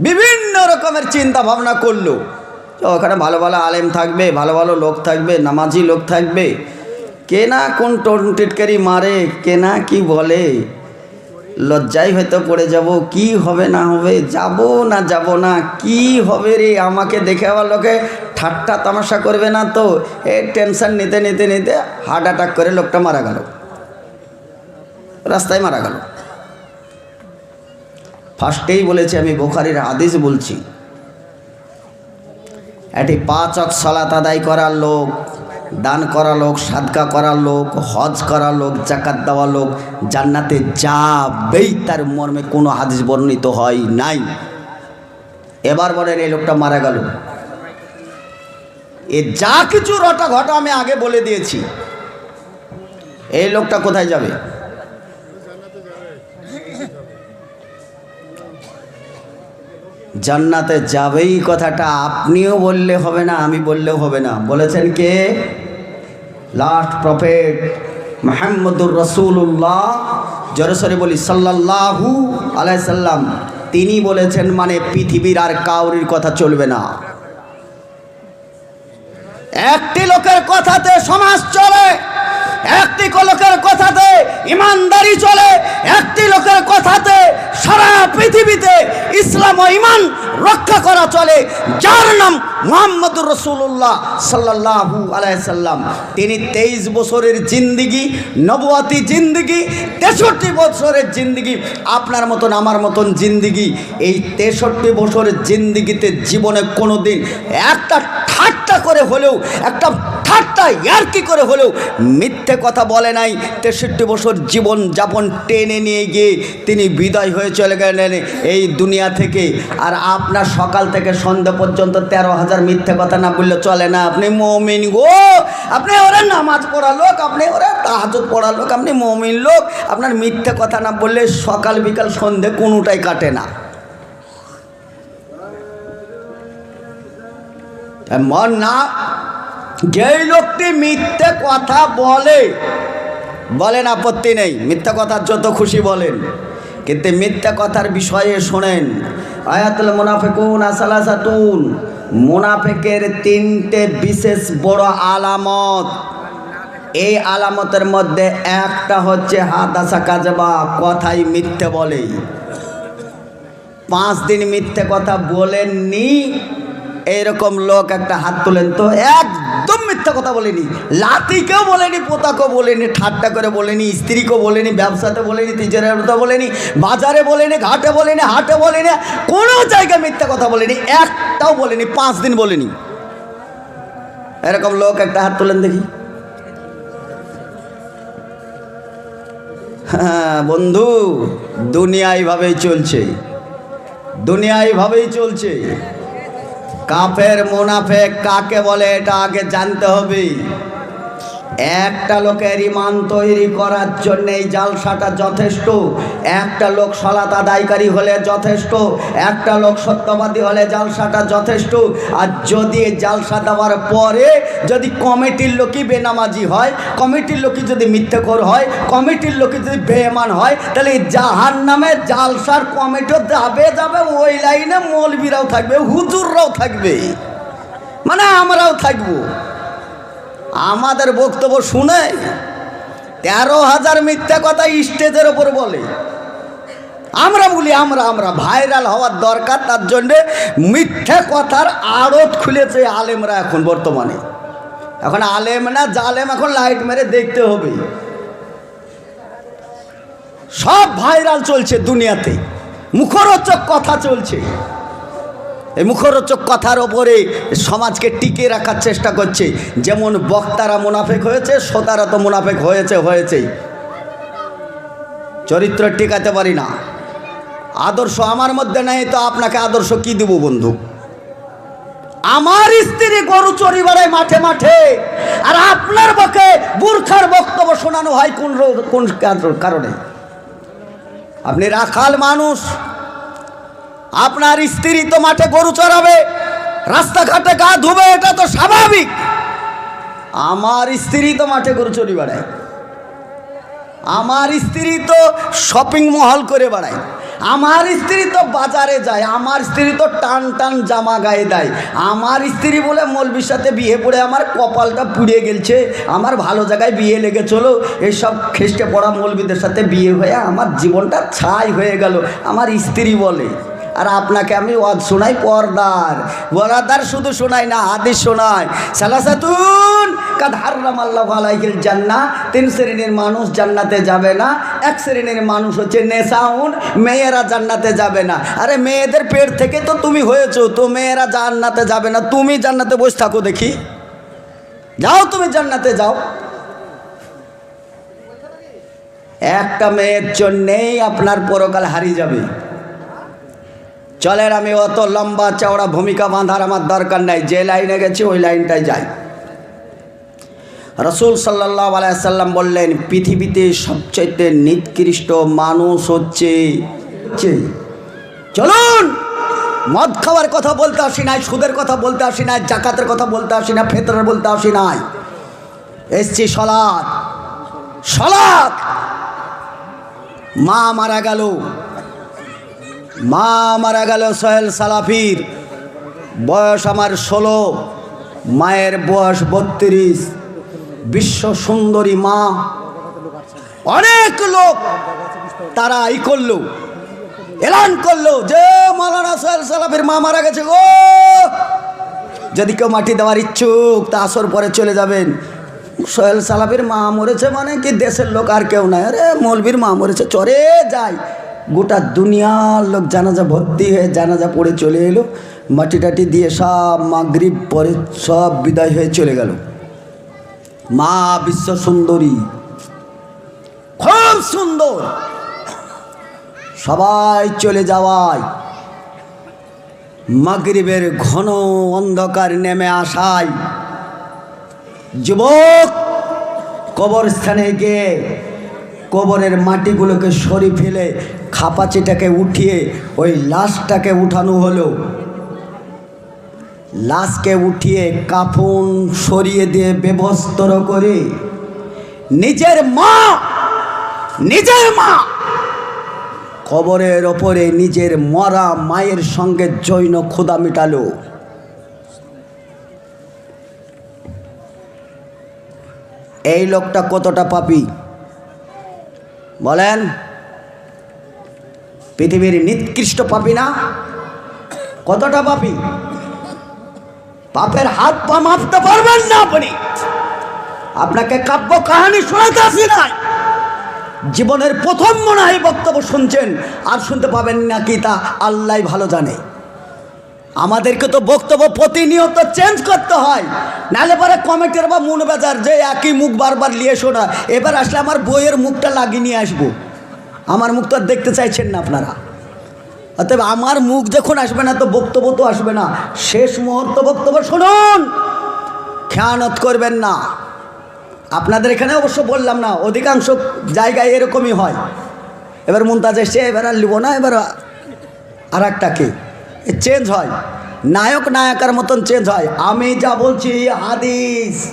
বিভিন্ন রকমের চিন্তা ভাবনা করল। ওখানে ভালো ভালো আলেম থাকবে, ভালো ভালো লোক থাকবে, নামাজি লোক থাকবে। কে না কোন টোন টিটকারি মারে, কে না কি বলে। লজ্জায় হয়তো পড়ে যাব, কি হবে না হবে, যাব না যাব না, কি হবে রে? আমাকে দেখে আবার লোকে ঠাট্টা তামাশা করবে না তো? এ টেনশন নিতে নিতে নিতে হার্ট অ্যাটাক করে লোকটা মারা গেল। রাস্তায় মারা গেল। ফার্স্টেই বলেছি, আমি বোখারির হাদিস বলছি। একটি পাঁচ অক সলাত আদায় করার লোক, দান করা লোক, সাদকা করা লোক, হজ করা লোক জাকাত দেওয়া লোক, জান্নাতে যাবেই তার মর্মে কোনো হাদিস বর্ণিত হয় নাই। এবার বলেন, এই লোকটা মারা গেল। এ যা কিছু রটা ঘটা আমি আগে বলে দিয়েছি। এই লোকটা কোথায় যাবে? জান্নাতে যাবেই কথাটা আপনিও বললে হবে না, আমি বললেও হবে না। বলেছেন কে? লাস্ট প্রফেট মাহমুদুর রসুল্লাহ জরসরে বলি সাল্লাহু আলাইসাল্লাম তিনি বলেছেন মানে পৃথিবীর আর কাউরির কথা চলবে না। একটি লোকের কথাতে সমাজ চলে। একটি লোকের কথাতে ইমানদারি চলে, একটি লোকের কথাতে সারা পৃথিবীতে ইসলাম ও ইমান রক্ষা করা চলে। যার নাম মোহাম্মদুর রসুল্লাহ সাল্লাহু আলাইসাল্লাম তিনি তেইশ বছরের জিন্দিগি, নবুয়াতি জিন্দিগি, তেষট্টি বছরের জিন্দিগি, আপনার মতন আমার মতন জিন্দিগি। এই তেষট্টি বছরের জিন্দিগিতে জীবনে কোনো দিন একটা ঠাট্টা করে হলেও, একটা ঠাট্টা ইয়ার্কি করে হলেও মিথ্যে কথা বলে নাই। তেষট্টি বছর জীবন যাপন টেনে নিয়ে গিয়ে তিনি বিদায় হয়ে চলে গেলেন এই দুনিয়া থেকে। আর আপনার সকাল থেকে সন্ধ্যা পর্যন্ত তেরো হাজার মিথ্যে কথা না বললে চলে না। আপনি মমিন গো! আপনি ওরা নামাজ পড়া লোক, আপনি ওরা তাহাজত পড়া লোক, আপনি মমিন লোক। আপনার মিথ্যে কথা না বললে সকাল বিকাল সন্ধে কোনোটাই কাটে না। মন না যেই লোকটি মিথ্যে কথা বলে বলেন আপত্তি নেই। মিথ্যা কথা যত খুশি বলেন, কিন্তু মিথ্যা কথার বিষয়ে শোনেন। আয়াতুল মুনাফিকুন আসালাসাতুন মুনাফেকের তিনটে বিশেষ বড় আলামত। এই আলামতের মধ্যে একটা হচ্ছে হাত আসা কাজবা, কথাই মিথ্যে বলে। পাঁচ দিন মিথ্যে কথা বলেননি এইরকম লোক একটা হাত তোলেন তো একদম মিথ্যা কথা বলেনি। লাতিকেও বলেনি, পোতাকেও বলেনি, ঠাট্টা করে বলেনি, স্ত্রীকেও বলেনি, ব্যবসাতে বলেনি তিজারতে বলেনি, বাজারে বলেনি, ঘাটে বলেনি, হাটে বলেনি, কোনো জায়গায় মিথ্যা কথা বলেনি, একটাও বলেনি, পাঁচ দিন বলেনি। এরকম লোক একটা হাত তোলেন দেখি। হ্যাঁ বন্ধু, দুনিয়া এইভাবেই চলছে। দুনিয়া এইভাবেই চলছে। কাফের মুনাফেক কাকে বলে এটা আগে জানতে হবে একটা লোকের ইমান তৈরি করার জন্য এই জালসাটা যথেষ্ট। একটা লোক সলাত আদায়কারী হলে যথেষ্ট। একটা লোক সত্যবাদী হলে জালসাটা যথেষ্ট। আর যদি জালসা দেওয়ার পরে যদি কমিটির লোকই বেনামাজি হয়, কমিটির লোকই যদি মিথ্যেখোর হয়, কমিটির লোকই যদি বেমান হয়, তাহলে জাহান নামে জালসার কমিটিও যাবে যাবে ওই লাইনে মৌলবীরাও থাকবে, হুজুররাও থাকবে। মানে আমরাও থাকব। আমাদের বক্তব্য শুনে তেরো হাজার মিথ্যা কথা স্টেজের ওপর বলে। আমরা বলি, আমরা আমরা ভাইরাল হওয়ার দরকার, তার জন্যে মিথ্যা কথার আড়ত খুলেছে আলেমরা এখন বর্তমানে। এখন আলেম না জালেম, এখন লাইট মেরে দেখতে হবে। সব ভাইরাল চলছে দুনিয়াতে, মুখরোচক কথা চলছে। এই মুখরোচক কথার ওপরে সমাজকে টিকে রাখার চেষ্টা করছে। যেমন বক্তারা মুনাফেক হয়েছে, শ্রোতারা তো মুনাফেক হয়েছে, হয়েছেই। চরিত্র টিকাতে পারি না। আদর্শ আমার মধ্যে নেই, তো আপনাকে আদর্শ কি দিব বন্ধু? আমার স্ত্রী গরু চড়ি বেড়ায় মাঠে মাঠে। আর আপনার পক্ষে বুর্খার বক্তব্য শোনানো হয় কোন কোন কারণে? আপনি রাখাল মানুষ। আপনার স্ত্রী তো মাঠে গরু চড়াবে, রাস্তাঘাটে গা ধুবে, এটা তো স্বাভাবিক। আমার স্ত্রী তো মাঠে গরু চড়ি বেড়ায়। আমার স্ত্রী তো শপিং মহল করে বেড়ায়। আমার স্ত্রী তো বাজারে যায়, আমার স্ত্রী তো টান টান জামা গায়ে দেয়। আমার স্ত্রী বলে, মলবির সাথে বিয়ে পড়ে আমার কপালটা পুড়ে গেলছে, আমার ভালো জায়গায় বিয়ে লেগে চলো। এইসব খ্রিস্টে পড়া মলবিদের সাথে বিয়ে হয়ে আমার জীবনটা ছাই হয়ে গেল, আমার স্ত্রী বলে। আর আপনাকে আমি ওয়াজ শোনাই পর্দার। বরাদার শুধু শোনাই না, হাদিস শোনাই। সালাসাতুন কাদ আল্লাহ জান্নাহ। তিন শ্রেণির মানুষ জান্নাতে যাবে না। এক শ্রেণির মানুষ হচ্ছে নেশাউন, মেয়েরা জান্নাতে যাবে না। আরে মেয়েদের পেট থেকে তো তুমি হয়েছো, তো মেয়েরা জান্নাতে যাবে না। তুমি জান্নাতে বসে থাকো দেখি। যাও তুমি জান্নাতে যাও। একটা মেয়ের জন্যেই আপনার পরকাল হারিয়ে যাবে। চলেন আমি অত লম্বা চওড়া ভূমিকা বাঁধার আমার দরকার নাই, যে লাইনে গেছি ওই লাইনটাই যাই। রসুল সাল্লাহ আলাইসাল্লাম বললেন, পৃথিবীতে সবচাইতে নিকৃষ্ট মানুষ হচ্ছে। চলুন! মদ খাওয়ার কথা বলতে আসি নাই, সুদের কথা বলতে আসি নাই, জাকাতের কথা বলতে আসি না ফেতরের বলতে আসি নাই। এসছি সলাৎ। সলাৎ! মা মারা গেল। মা মারা গেল সোহেল সালাফির। বয়স আমার ষোলো, মায়ের বয়স বত্রিশ। বিশ্ব সুন্দরী মা। অনেক লোক তারা ই করল, এলান করল যে মালানা সোহেল সালাফির মা মারা গেছে গো। যদি কেউ মাটি দেওয়ার ইচ্ছুক, তা আসর পরে চলে যাবেন। সোহেল সালাফির মা মরেছে মানে কি দেশের লোক আর কেউ নাই। আরে মৌলবীর মা মরেছে, চরে যায় গোটা দুনিয়ার লোক জানাজা ভর্তি হয়ে জানাজা পড়ে চলে এলো, মাটি টাটি দিয়ে সব মাগরিব পরে সব বিদায় হয়ে চলে গেল। মা বিশ্ব সুন্দরী, খুব সুন্দর। সবাই চলে যাওয়ায় মাগরিবের ঘন অন্ধকার নেমে আসায় যুবক কবরস্থানে গিয়ে কবরের মাটিগুলোকে সরি ফেলে খাপাচিটাকে উঠিয়ে ওই লাশটাকে উঠানো হলো। লাশকে উঠিয়ে কাফন সরিয়ে দিয়ে ব্যবস্তর করে নিজের মা নিজের মা কবরের ওপরে নিজের মরা মায়ের সঙ্গে জৈন ক্ষুদা মেটালো। এই লোকটা কতটা পাপি? বলেন পৃথিবীর নিকৃষ্ট পাপী না? কতটা পাপী? পাপের হাত পা মাপতে পারবেন না আপনি। আপনাকে কাব্য কাহানি শোনাতে আসি নাই। জীবনের প্রথম মনে হয় বক্তব্য শুনছেন, আর শুনতে পাবেন না কি তা আল্লাহ ভালো জানে। আমাদেরকে তো বক্তব্য প্রতিনিয়ত চেঞ্জ করতে হয়। নাহলে পরে কমিটির বা মন বেজার যে একই মুখ বারবার নিয়ে শোনা এবার আসলে আমার বইয়ের মুখটা লাগিয়ে নিয়ে আসব। আমার মুখ তো আর দেখতে চাইছেন না আপনারা। অতএব আমার মুখ যখন আসবে না, তো বক্তব্য তো আসবে না। শেষ মুহূর্ত বক্তব্য শুনুন। খেয়ানত করবেন না। আপনাদের এখানে অবশ্য বললাম না, অধিকাংশ জায়গায় এরকমই হয়। এবার মুমতাজ এসে, এবার আর লিব না, এবার আর একটাকে চেঞ্জ হয়। নায়ক, নায়কের মতন চেঞ্জ হয়। আমি যা বলছি, হাদিস।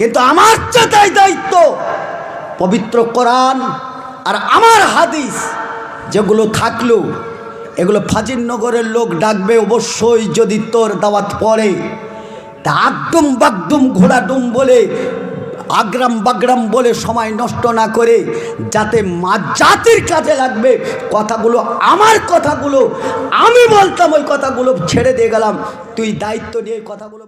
কিন্তু আমার চেতাই দায়িত্ব পবিত্র কোরআন আর আমার হাদিস যেগুলো থাকল, এগুলো ফাজিনগরের লোক ডাকবে অবশ্যই যদি তোর দাওয়াত পড়ে। তা আগডুম বাগডুম ঘোড়াডুম বলে, আগ্রাম বাগ্রাম বলে সময় নষ্ট না করে যাতে মা জাতির কাজে লাগবে, কথাগুলো আমার কথাগুলো, আমি বলতাম ওই কথাগুলো ছেড়ে দিয়ে গেলাম। তুই দায়িত্ব নিয়ে কথাগুলো